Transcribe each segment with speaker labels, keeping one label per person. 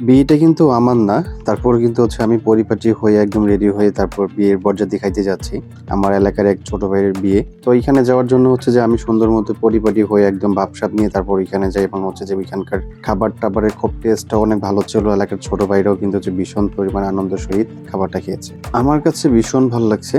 Speaker 1: বিয়েটা কিন্তু আমার না, তারপর কিন্তু হচ্ছে আমি পরিপাটি হয়ে একদম রেডি হয়ে তারপর বিয়ের বরযাত্রী খাইতে যাচ্ছি, আমার এলাকার এক ছোট ভাইয়ের বিয়ে। তো এখানে যাওয়ার জন্য হচ্ছে যে আমি সুন্দর মতো পরিপাটি হয়ে একদম ভাবসাব নিয়ে তারপর এখানে যাই এবং হচ্ছে যে ওইখানকার খাবার টাবারের খুব টেস্টটা অনেক ভালো ছিল, এলাকার ছোট ভাইরাও কিন্তু হচ্ছে ভীষণ পরিমাণ আনন্দ সহিত খাবারটা খেয়েছে। আমার কাছে ভীষণ ভালো লাগছে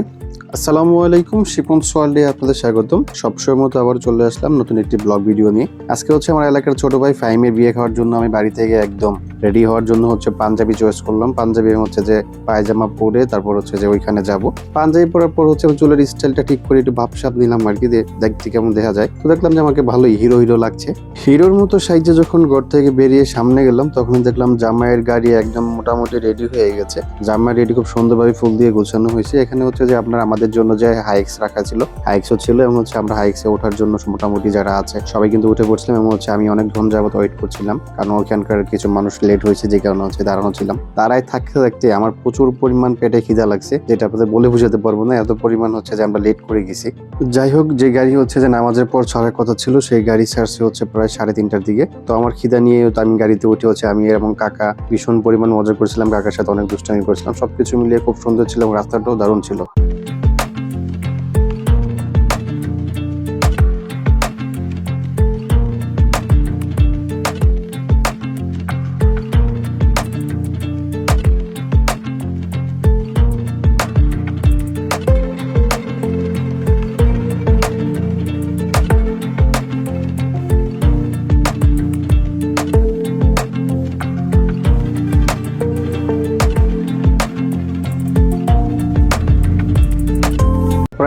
Speaker 1: আসসালামু আলাইকুম শিপন সোয়াল্ডে আপনাদের স্বাগতম। সবসময় মতো আবার চলে আসলাম নতুন একটি ব্লগ ভিডিও নিয়ে। আজকে হচ্ছে আমার এলাকার ছোট ভাই ফাইমের বিয়ে খাওয়ার জন্য আমি বাড়ি থেকে একদম রেডি হওয়ার জন্য হচ্ছে পাঞ্জাবি চয়েস করলাম। পাঞ্জাবি হচ্ছে যে পায়জামা পরে তারপর হচ্ছে যে ওইখানে যাব। পাঞ্জাবি পরার পর হচ্ছে চুলের স্টাইলটা ঠিক করে একটু ভাবসাব নিলাম আর কি দেখতে কেমন দেখা যায়। তো দেখলাম যে আমাকে ভালোই হিরো হিরো লাগছে। হিরোর মতো সাইজে যখন ঘর থেকে বেরিয়ে সামনে গেলাম তখন দেখলাম জামাইয়ের গাড়ি একদম মোটামুটি রেডি হয়ে গেছে। জামাই রেডি খুব সুন্দরভাবে ফুল দিয়ে গোছানো হয়েছে। এখানে হচ্ছে যে আপনার আমাদের জন্য যে হাইক্স রাখা ছিল। হাইক্সও ছিল এবং হচ্ছে আমরা হাইক্সে ওঠার জন্য মোটামুটি যারা আছে, সবাই কিন্তু উঠে পড়ছিলাম এবং হচ্ছে আমি অনেকক্ষণ যাবত ওয়েট করছিলাম। কারণ ওখানকার কিছু মানুষ লেট হয়েছে, যে কারণে হচ্ছে দাঁড়ানো ছিলাম। তারাই থাকতে থাকতে আমার প্রচুর পরিমাণ পেটে খিদা লাগছে, যেটা আপনাদের বলে বুঝাতে পারব না, এত পরিমাণ হচ্ছে যে আমরা লেট করে গেছি। যাই হোক, যে গাড়ি হচ্ছে যে নামাজের পর ছাড়ার কথা ছিল, সেই গাড়ি ছাড়ছে হচ্ছে প্রায় সাড়ে তিনটার দিকে। তো আমার খিদা নিয়ে তো আমি গাড়িতে উঠে হচ্ছে আমি এবং কাকা ভীষণ পরিমাণ মজা করছিলাম। কাকার সাথে অনেক দুষ্টামি করছিলাম। সবকিছু মিলিয়ে খুব সুন্দর ছিল এবং রাস্তাটাও দারুণ ছিল।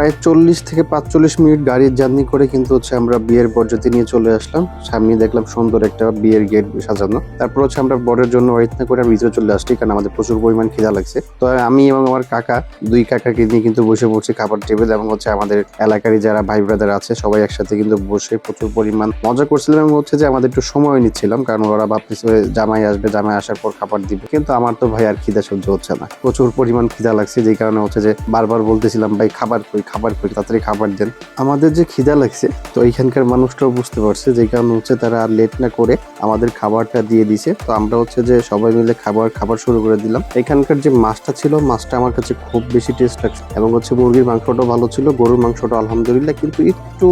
Speaker 1: প্রায় চল্লিশ থেকে পাঁচচল্লিশ মিনিট গাড়ির জার্নি করে কিন্তু হচ্ছে আমরা বিয়ের বরযাত্রী নিয়ে চলে আসলাম। সামনে দেখলাম সুন্দর একটা বিয়ের গেট সাজানো। তারপর হচ্ছে আমরা বরের জন্য ওয়েট না করে ভিতরে চলে আসছি কারণ আমাদের প্রচুর পরিমাণ খিদা লাগছে। তো আমি এবং আমার কাকা, দুই কাকাকে নিয়ে কিন্তু বসে পড়ছি খাবার টেবিল এবং হচ্ছে আমাদের এলাকারই যারা ভাই ব্রাদার আছে, সবাই একসাথে কিন্তু বসে প্রচুর পরিমাণ মজা করছিলাম এবং হচ্ছে যে আমাদের একটু সময় নিচ্ছিলাম কারণ ওরা ভাবতেছে জামাই আসবে, জামাই আসার পর খাবার দিবে। কিন্তু আমার তো ভাই আর খিদা সহ্য হচ্ছে না। প্রচুর পরিমাণ খিদা লাগছে, যেই কারণে হচ্ছে যে বারবার বলতেছিলাম, ভাই, খাবার কই? খাবার কই তাড়াতাড়ি খাবার দেন। আমাদের যে খিদা লাগছে, তো এইখানকার মানুষটাও বুঝতে পারছে যে কারণে হচ্ছে তারা আর লেট না করে আমাদের খাবারটা দিয়ে দিছে। তো আমরা হচ্ছে যে সবাই মিলে খাবার খাবার শুরু করে দিলাম। এখানকার যে মাছটা ছিল, মাছটা আমার কাছে খুব বেশি টেস্ট লাগছে। এবং হচ্ছে মুরগির মাংসটাও ভালো ছিল, গরুর মাংসটা আলহামদুলিল্লাহ, কিন্তু একটু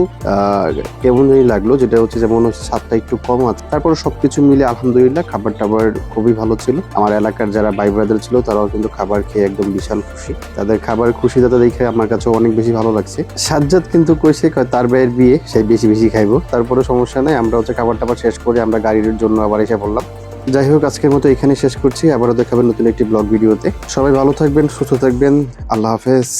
Speaker 1: কেমন লাগল, যেটা হচ্ছে যেমন হচ্ছে স্বাদটা একটু কম আছে। তারপরে সবকিছু মিলে আলহামদুলিল্লাহ খাবার টাবার খুবই ভালো ছিল। আমার এলাকার যারা ভাই ব্রাদার ছিল, তারাও কিন্তু খাবার খেয়ে একদম বিশাল খুশি। তাদের খাবার খুশি যাতে দেখে আমার কাছে অনেক বেশি ভালো লাগছে। সাজ্জাদ কিন্তু কইছে তার ভাইয়ের বিয়ে, সে বেশি বেশি খাইবো। তারপরে সমস্যা নাই, আমরা হচ্ছে খাবার টাবার শেষ করে আমরা গাড়ির জন্য আবার এসে পড়লাম। যাই হোক, আজকের মতো এখানে শেষ করছি। আবারও দেখাবেন নতুন একটি ব্লগ ভিডিওতে। সবাই ভালো থাকবেন, সুস্থ থাকবেন। আল্লাহ হাফেজ।